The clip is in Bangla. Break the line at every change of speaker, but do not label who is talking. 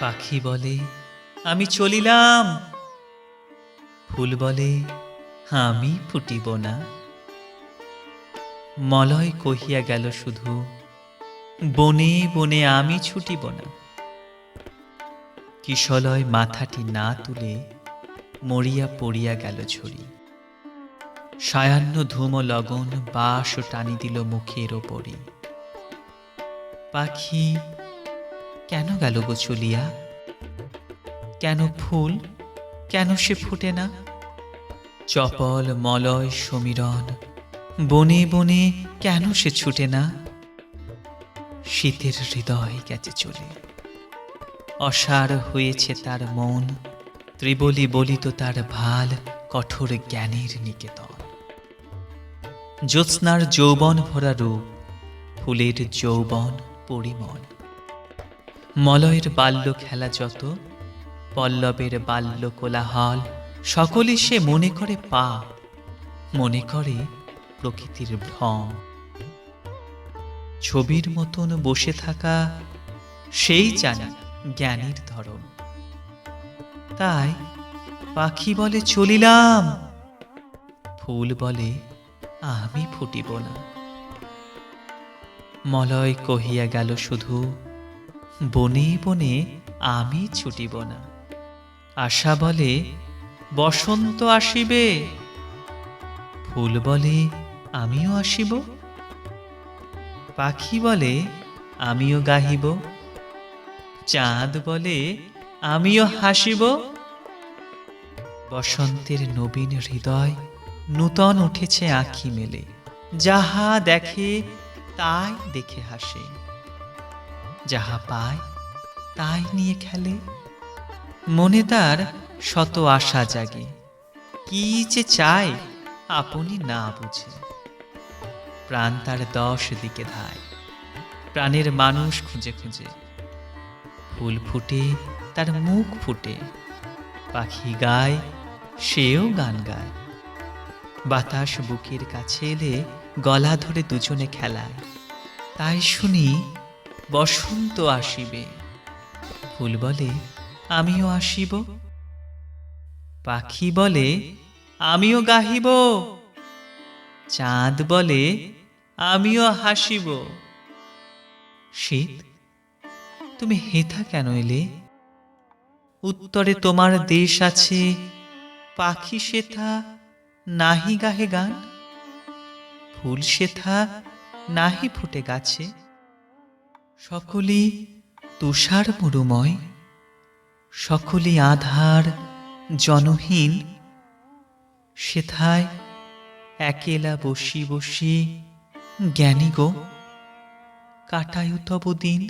পাখি বলে, আমি চলিলাম। ফুল বলে, আমি ফুটিব না। মলয় কহিয়া গেল শুধু, বনে বনে আমি ছুটিব না। কিশলয় মাথাটি না তুলে মরিয়া পড়িয়া গেল ঝরি সায়াহ্ন ধূম লগন বাস টানি দিল মুখের ওপরে পাখি কেন গেল গো চলিয়া? কেন ফুল? কেন সে ফুটে না? চপল, মলয়, সমীরণ, বনে বনে কেন সে ছুটে না? শীতের হৃদয় গেছে চলে। অসার হয়েছে তার মন, ত্রিবলি বলিত তার ভালো, কঠোর জ্ঞানের নিকেতন। জ্যোৎস্নার যৌবন ভরা রূপ, ফুলের যৌবন পরিমল। মলয়ের বাল্য খেলা যত, পল্লবের বাল্য কোলাহল সকলে সে মনে করে পা মনে করে প্রকৃতির ভ্রম। ছবির মতন বসে থাকা সেই জানা জ্ঞানীর ধরন। তাই পাখি বলে চলিলাম, ফুল বলে আমি ফুটিব না। মলয় কহিয়া গেল, শুধু বনে বনে আমি ছুটিব না। আশা বলে, বসন্ত আসিবে। ফুল বলে, আমিও আসিব। পাখি বলে, আমিও গাহিব। চাঁদ বলে, আমিও হাসিব। বসন্তের নবীন হৃদয় নূতন উঠেছে আঁখি মেলে। যাহা দেখে, তাই দেখে হাসে। যাহা পায়, তাই নিয়ে খেলে। মনে তার শত আশা জাগে, কি যে চায় আপনি না বুঝে। প্রাণ তার দশ দিকে ধায়, প্রাণের মানুষ খুঁজে খুঁজে। ফুল ফুটে, তার মুখ ফুটে, পাখি গায়, সেও গান গায়। বাতাস বুকের কাছে এলে গলা ধরে দুজনে খেলায়। তাই শুনি বসন্ত আসিবে। ফুল বলে, আমিও আসিব। পাখি বলে, আমিও গাহিব। চাঁদ বলে, আমিও হাসিব। শীত, তুমি হেথা কেন এলে? উত্তরে তোমার দেশ আছে, পাখি সেথা নাহি গাহে গান। ফুল সেথা নাহি ফুটে গাছে। সকলি তুষার মরুময় সকলি আধার জনহীন। সেথায় একেলা বসি বসি জ্ঞানী গো, কাটায়ু তব দিন।